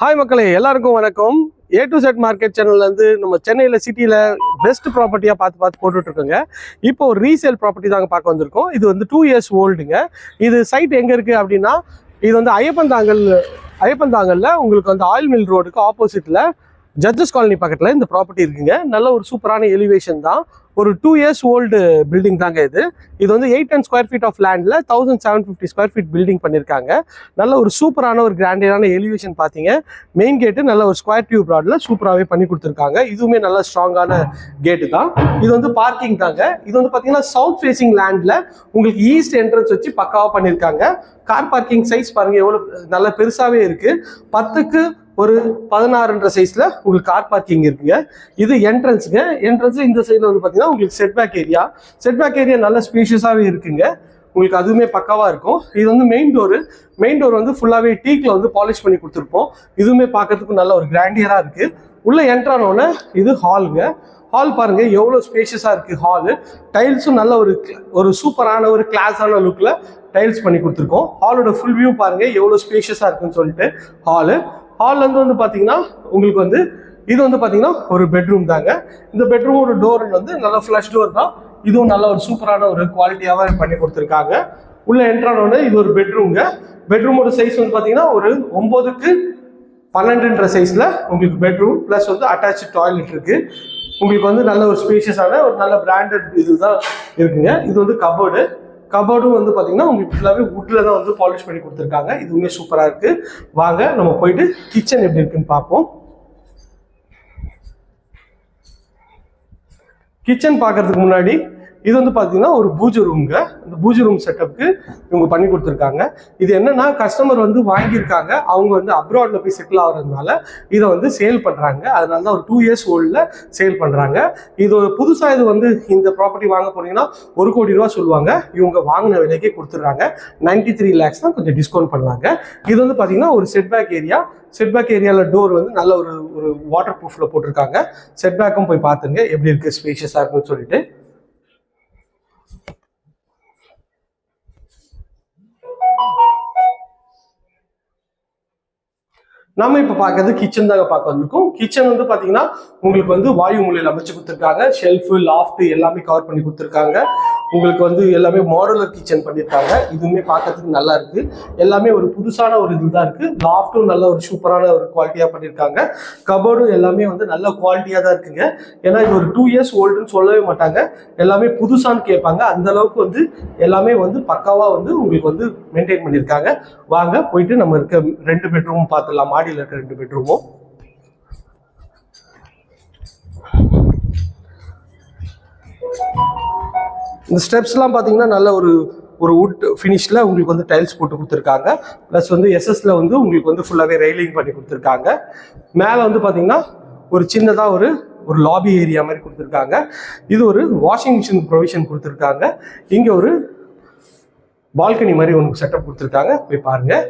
Hi மக்களே எல்லாருக்கும் வணக்கம். ஏ டு செட் மார்க்கெட் சேனல்ல இருந்து நம்ம சென்னையில் சிட்டியில் பெஸ்ட் ப்ராப்பர்ட்டியாக பார்த்து பார்த்து போட்டுட்ருக்கோங்க. இப்போ ஒரு ரீசேல் ப்ராப்பர்ட்டி தாங்க பார்க்க வந்திருக்கோம். இது வந்து டூ இயர்ஸ் ஓல்டுங்க இது சைட் எங்கே இருக்குது அப்படின்னா இது வந்து ஐயப்பந்தாங்கல் ஐயப்பந்தாங்கல்ல உங்களுக்கு வந்து ஆயில் மில் ரோடுக்கு ஆப்போசிட்டில் ஜட்ஜஸ் காலனி பக்கத்தில் இந்த ப்ராப்பர்ட்டி இருக்குங்க. நல்ல ஒரு சூப்பரான எலிவேஷன் தான். ஒரு டூ இயர்ஸ் ஓல்டு பில்டிங் தாங்க இது. இது வந்து eight and square feet of லேண்டில் thousand seven fifty square feet building பண்ணியிருக்காங்க நல்ல ஒரு சூப்பரான ஒரு கிராண்டியரான எலிவேஷன் பார்த்தீங்க. மெயின் கேட்டு நல்ல ஒரு ஸ்கொயர் டியூப் ப்ராடில் சூப்பராகவே பண்ணி கொடுத்துருக்காங்க. இதுவுமே நல்ல ஸ்ட்ராங்கான கேட்டு தான். இது வந்து பார்க்கிங் தாங்க. இது வந்து பார்த்தீங்கன்னா சவுத் ஃபேசிங் லேண்டில் உங்களுக்கு ஈஸ்ட் என்ட்ரன்ஸ் வச்சு பக்காவாக பண்ணியிருக்காங்க கார் பார்க்கிங் சைஸ் பாருங்கள் எவ்வளோ நல்ல பெருசாகவே இருக்குது பத்துக்கு ஒரு பதினாறுன்ற சைஸ்ல உங்களுக்கு கார் பார்க்கிங் இருக்குங்க. இது என்ட்ரன்ஸுங்க என்ட்ரன்ஸ் இந்த சைடில் வந்து பார்த்தீங்கன்னா உங்களுக்கு செட்பேக் ஏரியா செட்பேக் ஏரியா நல்ல ஸ்பீஷியஸாகவே இருக்குங்க. உங்களுக்கு அதுவுமே பக்காவாக இருக்கும். இது வந்து மெயின் டோரு மெயின் டோர் வந்து ஃபுல்லாகவே டீக்கில் வந்து பாலிஷ் பண்ணி கொடுத்துருப்போம். இதுவுமே பார்க்கறதுக்கு நல்ல ஒரு கிராண்டியராக இருக்குது உள்ளே என்ட்ரானோடனே இது ஹாலுங்க ஹால் பாருங்க எவ்வளோ ஸ்பேஷியஸாக இருக்குது ஹாலு டைல்ஸும் நல்ல ஒரு ஒரு சூப்பரான ஒரு கிளாஸான லுக்கில் டைல்ஸ் பண்ணி கொடுத்துருக்கோம். ஹாலோட ஃபுல் வியூ பாருங்கள் எவ்வளோ ஸ்பேஷியஸாக இருக்குன்னு சொல்லிட்டு ஹாலு ஹால்லேருந்து வந்து பார்த்தீங்கன்னா உங்களுக்கு வந்து இது வந்து பார்த்தீங்கன்னா ஒரு பெட்ரூம் தாங்க. இந்த பெட்ரூமோட டோர் வந்து நல்ல ஃப்ளஷ் டோர் தான். இதுவும் நல்ல ஒரு சூப்பரான ஒரு குவாலிட்டியாகவே பண்ணி கொடுத்துருக்காங்க. உள்ளே என்ட்ரானோட இது ஒரு பெட்ரூம்ங்க பெட்ரூமோட சைஸ் வந்து பார்த்தீங்கன்னா ஒரு ஒம்போதுக்கு பன்னெண்டுன்ற சைஸில் உங்களுக்கு பெட்ரூம் ப்ளஸ் வந்து அட்டாச் டாய்லெட் இருக்குது உங்களுக்கு வந்து நல்ல ஒரு ஸ்பேஷியஸான ஒரு நல்ல பிராண்டட் இதுதான் இருக்குங்க. இது வந்து கபோர்டு கபோர்டும் வந்து பார்த்தீங்கன்னா உங்களுக்கு ஃபுல்லாகவே வுட்டில் தான் வந்து பாலிஷ் பண்ணி கொடுத்துருக்காங்க. இதுவுமே சூப்பராக இருக்குது வாங்க நம்ம போயிட்டு கிச்சன் எப்படி இருக்குன்னு பார்ப்போம். கிச்சன் பார்க்கறதுக்கு முன்னாடி இது வந்து பார்த்தீங்கன்னா ஒரு பூஜை ரூம்ங்க இந்த பூஜை ரூம் செட்டப்க்கு இவங்க பண்ணி கொடுத்துருக்காங்க. இது என்னன்னா கஸ்டமர் வந்து வாங்கியிருக்காங்க. அவங்க வந்து அப்ராட்ல போய் செட்டில் ஆகிறதுனால இதை வந்து சேல் பண்ணுறாங்க அதனால தான் ஒரு டூ இயர்ஸ் ஓல்டில் சேல் பண்ணுறாங்க இது புதுசாக இது வந்து இந்த ப்ராப்பர்ட்டி வாங்க போனீங்கன்னா ஒரு கோடி ரூபா சொல்லுவாங்க. இவங்க வாங்கின விலைக்கே கொடுத்துட்றாங்க. நைன்டி த்ரீ லேக்ஸ் தான் கொஞ்சம் டிஸ்கவுண்ட் பண்ணலாங்க இது வந்து பார்த்தீங்கன்னா ஒரு செட்பேக் ஏரியா செட்பேக் ஏரியாவில் டோர் வந்து நல்ல ஒரு ஒரு வாட்டர் ப்ரூஃபில் போட்டிருக்காங்க. செட்பேக்கும் போய் பார்த்துங்க எப்படி இருக்குது ஸ்பேஷியஸாக இருக்குன்னு சொல்லிட்டு. நம்ம இப்போ பார்க்கறது கிச்சன் தாங்க பார்க்க வந்திருக்கோம். கிச்சன் வந்து பார்த்தீங்கன்னா உங்களுக்கு வந்து வாயு மூலையில் அமைச்சு கொடுத்துருக்காங்க. ஷெல்ஃபு லாஃப்ட் எல்லாமே கவர் பண்ணி கொடுத்துருக்காங்க. உங்களுக்கு வந்து எல்லாமே மாடுலர் கிச்சன் பண்ணியிருக்காங்க இதுவுமே பார்க்கறதுக்கு நல்லா இருக்கு. எல்லாமே ஒரு புதுசான ஒரு இதுதான் இருக்கு. லாஃப்ட்டும் நல்ல ஒரு சூப்பரான ஒரு குவாலிட்டியாக பண்ணியிருக்காங்க கபோர்டும் எல்லாமே வந்து நல்ல குவாலிட்டியாக தான் இருக்குங்க. ஏன்னா இது ஒரு டூ இயர்ஸ் ஓல்டுன்னு சொல்லவே மாட்டாங்க. எல்லாமே புதுசான்னு கேட்பாங்க. அந்த அளவுக்கு வந்து எல்லாமே வந்து பக்காவாக வந்து உங்களுக்கு வந்து மெயின்டைன் பண்ணியிருக்காங்க வாங்க போயிட்டு நம்ம இருக்க ரெண்டு பெட்ரூம் பார்த்துடலாம். மாடியில் இருக்க ரெண்டு பெட்ரூமும் இந்த ஸ்டெப்ஸ்லாம் பார்த்தீங்கன்னா நல்ல ஒரு ஒரு வுட் ஃபினிஷில் உங்களுக்கு வந்து டைல்ஸ் போட்டு கொடுத்துருக்காங்க. ப்ளஸ் வந்து எஸ்எஸ்ல வந்து உங்களுக்கு வந்து ஃபுல்லாகவே ரெயிலிங் பண்ணி கொடுத்துருக்காங்க. மேலே வந்து பார்த்தீங்கன்னா ஒரு சின்னதாக ஒரு ஒரு லாபி ஏரியா மாதிரி கொடுத்துருக்காங்க. இது ஒரு வாஷிங் மிஷின் ப்ரொவிஷன் கொடுத்துருக்காங்க. இங்கே ஒரு பால்கனி மாதிரி ஒன்று செட்டப் கொடுத்துருக்காங்க. போய் பாருங்கள்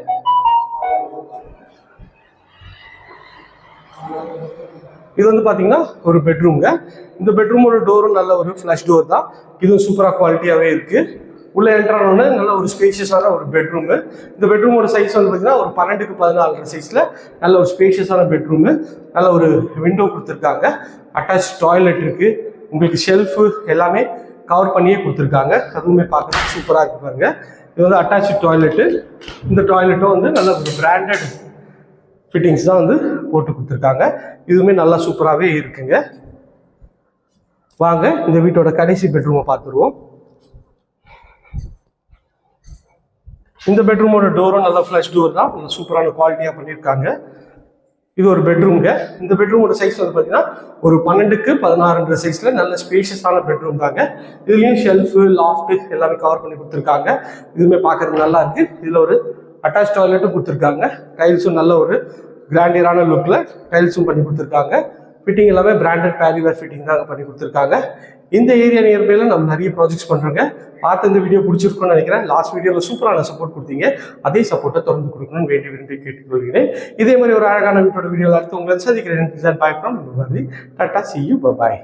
இது வந்து பார்த்தீங்கன்னா ஒரு பெட்ரூம்ங்க இந்த பெட்ரூமோட டோரும் நல்ல ஒரு ஃப்ளஷ் டோர் தான். இதுவும் சூப்பராக குவாலிட்டியாகவே இருக்குது உள்ளே என்ட்ரானோட நல்ல ஒரு ஸ்பேஷியஸான ஒரு பெட்ரூமு இந்த பெட்ரூமோட சைஸ் வந்து பார்த்தீங்கன்னா ஒரு பன்னெண்டுக்கு பதினாலு சைஸில் நல்ல ஒரு ஸ்பேஷியஸான பெட்ரூமு நல்ல ஒரு விண்டோ கொடுத்துருக்காங்க. அட்டாச் டாய்லெட் இருக்குது உங்களுக்கு ஷெல்ஃபு எல்லாமே கவர் பண்ணியே கொடுத்துருக்காங்க. அதுவுமே பார்க்குறதுக்கு சூப்பராக இருக்கு இது வந்து அட்டாச் டாய்லெட்டு இந்த டாய்லெட்டும் வந்து நல்ல ஒரு பிராண்டட் ஃபிட்டிங்ஸ் தான் வந்து போட்டு கொடுத்துருக்காங்க. இதுவுமே நல்லா சூப்பராகவே இருக்குங்க. வாங்க இந்த வீட்டோட கடைசி பெட்ரூமை பார்த்துருவோம். இந்த பெட்ரூமோட டோரும் நல்லா ஃப்ளஷ் டோர் தான். நல்ல சூப்பரான குவாலிட்டியாக பண்ணியிருக்காங்க. இது ஒரு பெட்ரூம்ங்க. இந்த பெட்ரூமோட சைஸ் வந்து பார்த்தீங்கன்னா ஒரு பன்னெண்டுக்கு பதினாறுன்ற சைஸில் நல்ல ஸ்பேஷியஸான பெட்ரூம் தாங்க. இதுலேயும் ஷெல்ஃபு லாஃப்ட் எல்லாமே கவர் பண்ணி கொடுத்துருக்காங்க. இதுவுமே பார்க்கறதுக்கு நல்லா இருக்குது இதில் ஒரு அட்டாச் டாய்லெட்டும் கொடுத்துருக்காங்க. டைல்ஸும் நல்ல ஒரு கிராண்டியரான லுக்கில் டைல்ஸும் பண்ணி கொடுத்துருக்காங்க. ஃபிட்டிங் எல்லாமே பிராண்டட் பேரிவேர் ஃபிட்டிங் தான் பண்ணி கொடுத்துருக்காங்க. இந்த ஏரியா நியர்பையில் நம்ம நிறைய ப்ராஜெக்ட்ஸ் பண்ணுறோங்க பார்த்து இந்த வீடியோ பிடிச்சிருக்கோம்னு நினைக்கிறேன். லாஸ்ட் வீடியோவில் சூப்பரான சப்போர்ட் கொடுத்தீங்க. அதே சப்போர்ட்டை தொடர்ந்து கொடுக்கணும்னு வேண்டி விரும்பி கேட்டுக்கொள்கிறேன். இதே மாதிரி ஒரு அழகான வீட்டோட வீடியோவில் அடுத்து உங்களை சந்திக்கிறேன். Bye from tata see you bye